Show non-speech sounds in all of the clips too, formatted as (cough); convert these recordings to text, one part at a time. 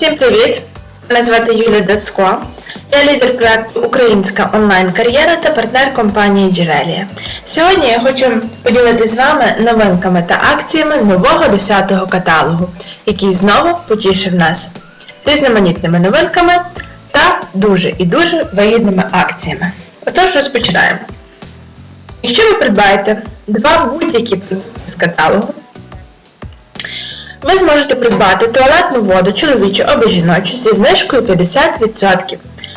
Всім привіт! Мене звати Юлія Дацько. Я лідер проекту Українська онлайн-кар'єра та партнер компанії Джерелія. Сьогодні я хочу поділитися з вами новинками та акціями нового 10-го каталогу, який знову потішив нас різноманітними новинками та дуже і дуже вигідними акціями. Отож, розпочинаємо. Якщо ви придбаєте два будь-які продукти з каталогу, ви зможете придбати туалетну воду чоловічу або жіночу зі знижкою 50%.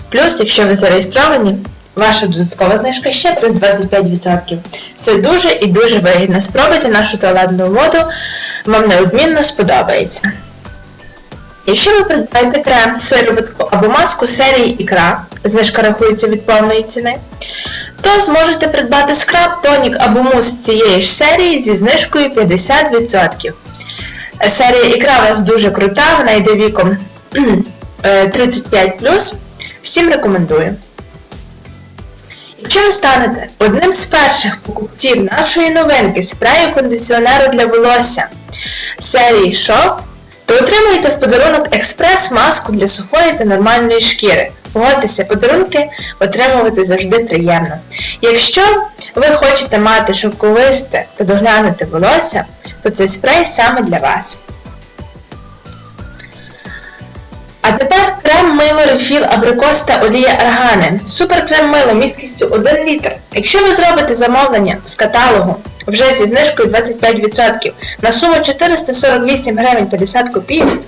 Плюс, якщо ви зареєстровані, ваша додаткова знижка ще плюс 25%. Це дуже і дуже вигідно. Спробуйте нашу туалетну воду, вам неодмінно сподобається. Якщо ви придбаєте крем, сироватку або маску серії ікра, знижка рахується від повної ціни, то зможете придбати скраб, тонік або мус цієї ж серії зі знижкою 50%. Серія ікра у вас дуже крута, вона йде віком (clears throat) е, 35. Всім рекомендую. Якщо ви станете одним з перших покупців нашої новинки спрею кондиціонеру для волосся серії Shop, то отримуєте в подарунок експрес-маску для сухої та нормальної шкіри. Погодьтеся, подарунки отримувати завжди приємно. Якщо ви хочете мати шовковисте та доглянути волосся, то цей спрей саме для вас. А тепер крем мило рефіл абрикос та олія аргани. Супер крем мило місткістю 1 літр. Якщо ви зробите замовлення з каталогу вже зі знижкою 25% на суму 448 гривень 50 копійок,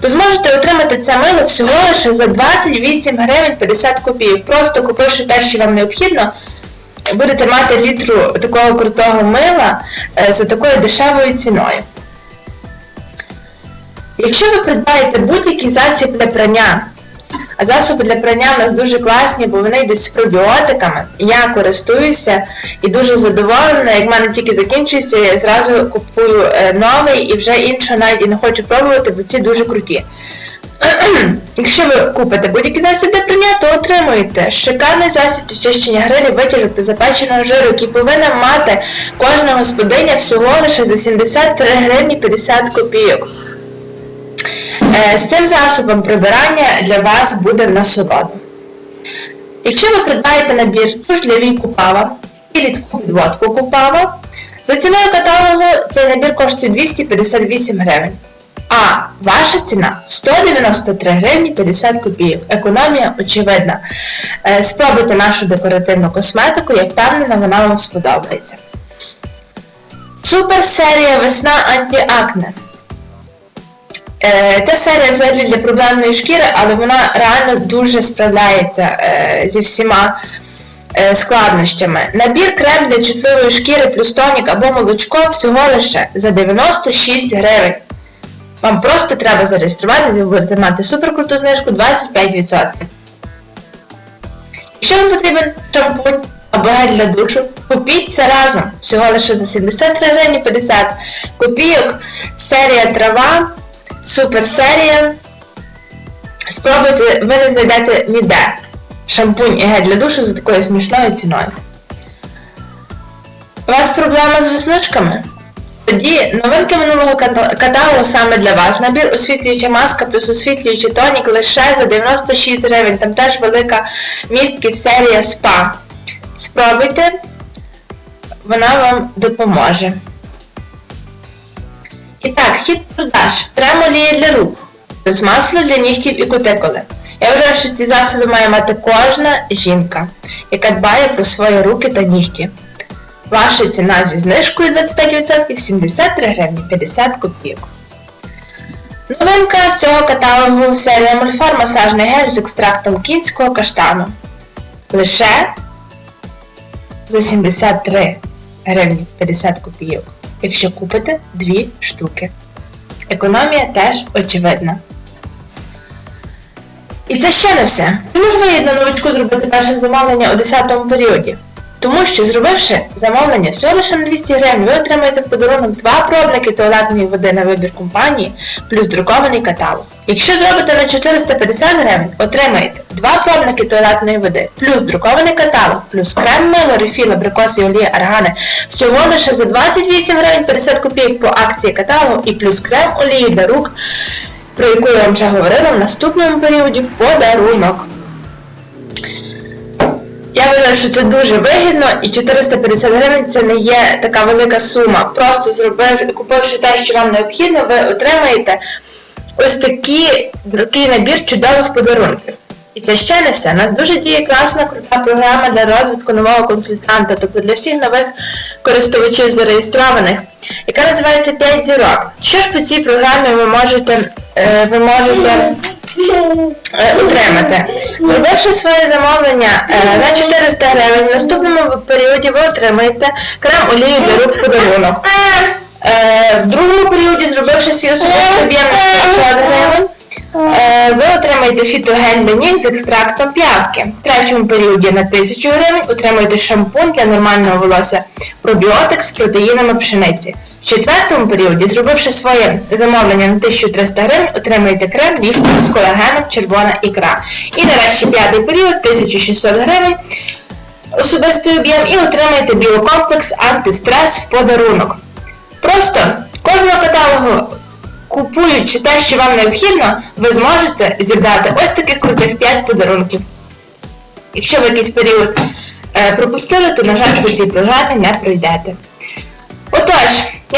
то зможете отримати це мило всього лише за 28 гривень 50 копійок. Просто купивши те, що вам необхідно, будете мати літру такого крутого мила е, за такою дешевою ціною. Якщо ви придбаєте будь-який засіб для прання, а засоби для прання в нас дуже класні, бо вони йдуть з пробіотиками. Я користуюся і дуже задоволена. Як в мене тільки закінчується, я зразу купую е, новий і вже іншого навіть і не хочу пробувати, бо ці дуже круті. Якщо ви купите будь-який засіб для прання, то отримуєте шикарний засіб очищення грилів, витяжок та запеченого жиру, який повинна мати кожна господиня всього лише за 73 гривні 50 копійок. Е, З цим засобом прибирання для вас буде в насолоду. Якщо ви придбаєте набір туш для вій купава і рідку підводку купава, за ціною каталогу цей набір коштує 258 гривень. А ваша ціна 193 гривні 50 копійок. Економія очевидна. Е, Спробуйте нашу декоративну косметику, я впевнена, вона вам сподобається. Супер серія весна антиакне. Е, Ця серія взагалі для проблемної шкіри, але вона реально дуже справляється е, зі всіма складнощами. Набір крем для чутливої шкіри плюс тонік або молочко всього лише за 96 гривень. Вам просто треба зареєструватися, і ви будете мати суперкруту знижку 25%. Якщо вам потрібен шампунь або гель для душу, купіть це разом. Всього лише за 73 гривні 50 копійок. Серія трава, супер серія. Спробуйте, ви не знайдете ніде шампунь і гель для душу за такою смішною ціною. У вас проблема з веснушками? Тоді новинки минулого каталогу саме для вас. Набір освітлююча маска плюс освітлюючий тонік лише за 96 гривень. Там теж велика місткість серія СПА. Спробуйте, вона вам допоможе. І так, хід продаж. Крем олія для рук. Плюс масло для нігтів і кутикули. Я вважаю, що ці засоби має мати кожна жінка, яка дбає про свої руки та нігті. Ваша ціна зі знижкою 25% 73 гривні 50 копійок. Новинка цього каталогу серія Мольфар масажний гель з екстрактом кінського каштану. Лише за 73 гривні 50 копійок, якщо купите 2 штуки. Економія теж очевидна. І це ще не все. Чому ж вигідно новичку зробити перше замовлення у 10 періоді? Тому що, зробивши замовлення всього лише на 200 гривень, ви отримаєте в подарунок два пробники туалетної води на вибір компанії, плюс друкований каталог. Якщо зробите на 450 гривень, отримаєте два пробники туалетної води, плюс друкований каталог, плюс крем мило, рефіл, абрикос і олія аргани, всього лише за 28 гривень 50 копійок по акції каталогу і плюс крем олії для рук про яку я вам вже говорила в наступному періоді в подарунок. Я вважаю, що це дуже вигідно, і 450 гривень це не є така велика сума. Просто зробив, купивши те, що вам необхідно, ви отримаєте ось такі, такий набір чудових подарунків. І це ще не все. У нас дуже діє класна крута програма для розвитку нового консультанта, тобто для всіх нових користувачів зареєстрованих, яка називається 5 зірок. Що ж по цій програмі ви можете, е, ви можете е, отримати? Зробивши своє замовлення е, на 400 гривень, в наступному періоді ви отримаєте крем олію для рук в подарунок. Е, В другому періоді, зробивши свій особистий об'єм на 500 гривень, е, ви отримаєте фітогель для ніг з екстрактом п'явки. В третьому періоді на 1000 гривень отримаєте шампунь для нормального волосся пробіотик з протеїнами пшениці. В четвертому періоді, зробивши своє замовлення на 1300 гривень, отримаєте крем ліфтинг з колагеном червона ікра. І нарешті п'ятий період 1600 гривень особистий об'єм і отримаєте біокомплекс антистрес в подарунок. Просто кожного каталогу, купуючи те, що вам необхідно, ви зможете зібрати ось таких крутих 5 подарунків. Якщо ви якийсь період е, пропустили, то, на жаль, по цій програмі не пройдете.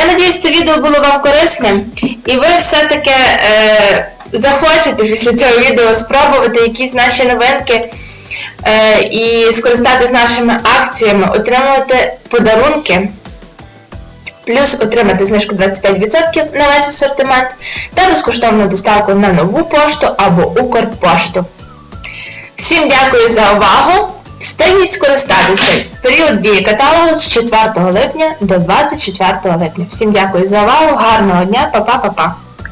Я надіюсь, це відео було вам корисним, і ви все-таки е, захочете після цього відео спробувати якісь наші новинки е, і скористатись нашими акціями, отримувати подарунки плюс отримати знижку 25% на весь асортимент та безкоштовну доставку на нову пошту або Укрпошту. Всім дякую за увагу! Встигніть скористатися. Період дії каталогу з 4 липня до 24 липня. Всім дякую за увагу, гарного дня, па-па-па-па!